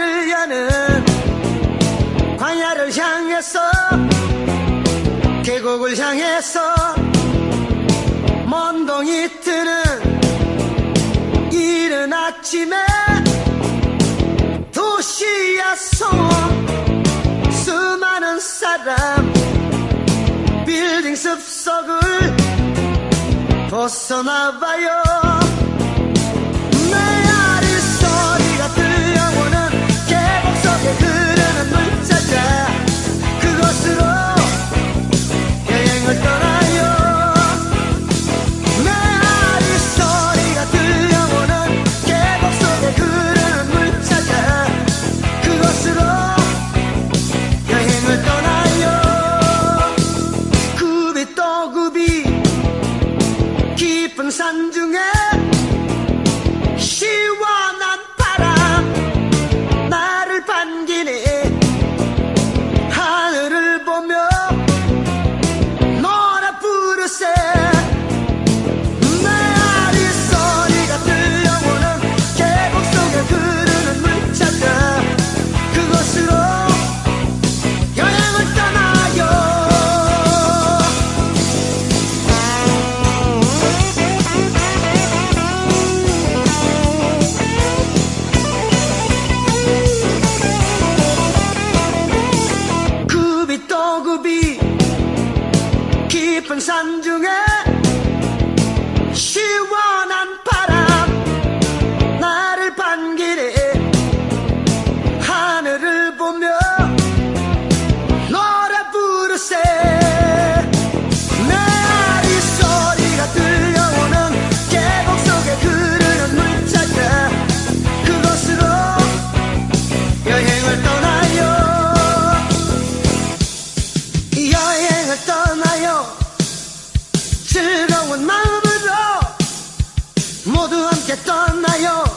광야를 여는 광야를 향해서 계곡을 향해서 먼동이 트는 이른 아침에 도시야 소원 수많은 사람 빌딩 숲속을 벗어나봐요. 중에 깊은 산 중에 시원한 바람 나를 반기네 하늘을 보며 노래 부르세. 좋은 마음으로 모두 함께 떠나요.